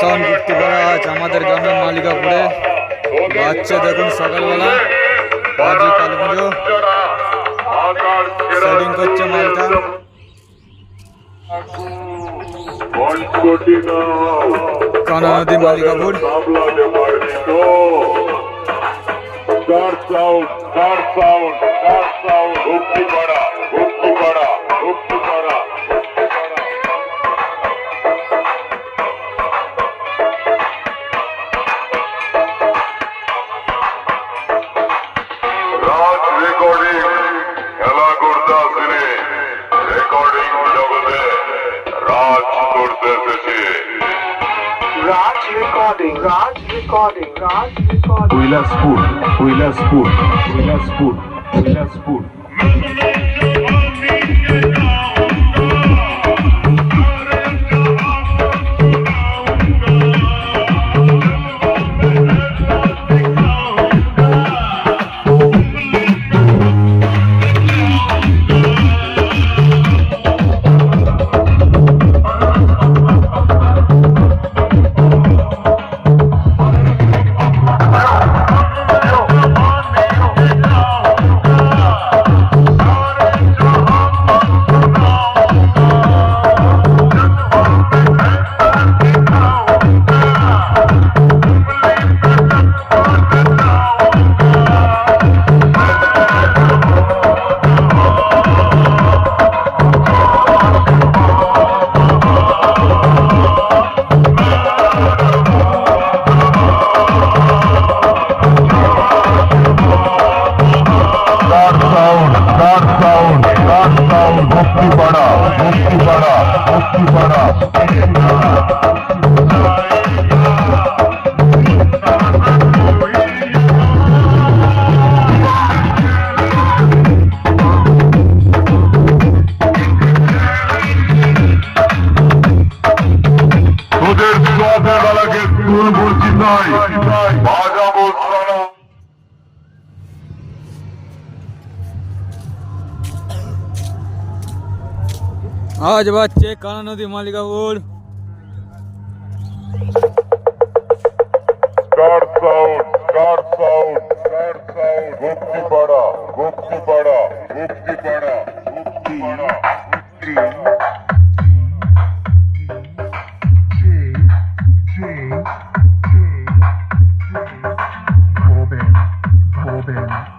Sound যুক্তি করা আছে আমাদের গ্রামের মালিকাপুরে বাচ্চা দেখুন সকালবেলা। বাজি কালী পুজো সেটিং করছে মালটা। কানা নদী মালিকাপুর Star sound, star Raj recording, Raj recording, Raj recording. Kailashpur Kailashpur Kailashpur Kailashpur ভক্তি বাড়া ভক্তি বাড়া ভক্তি পাড়া আজ বাজছে কানা নদী মালিকাপুর Robin.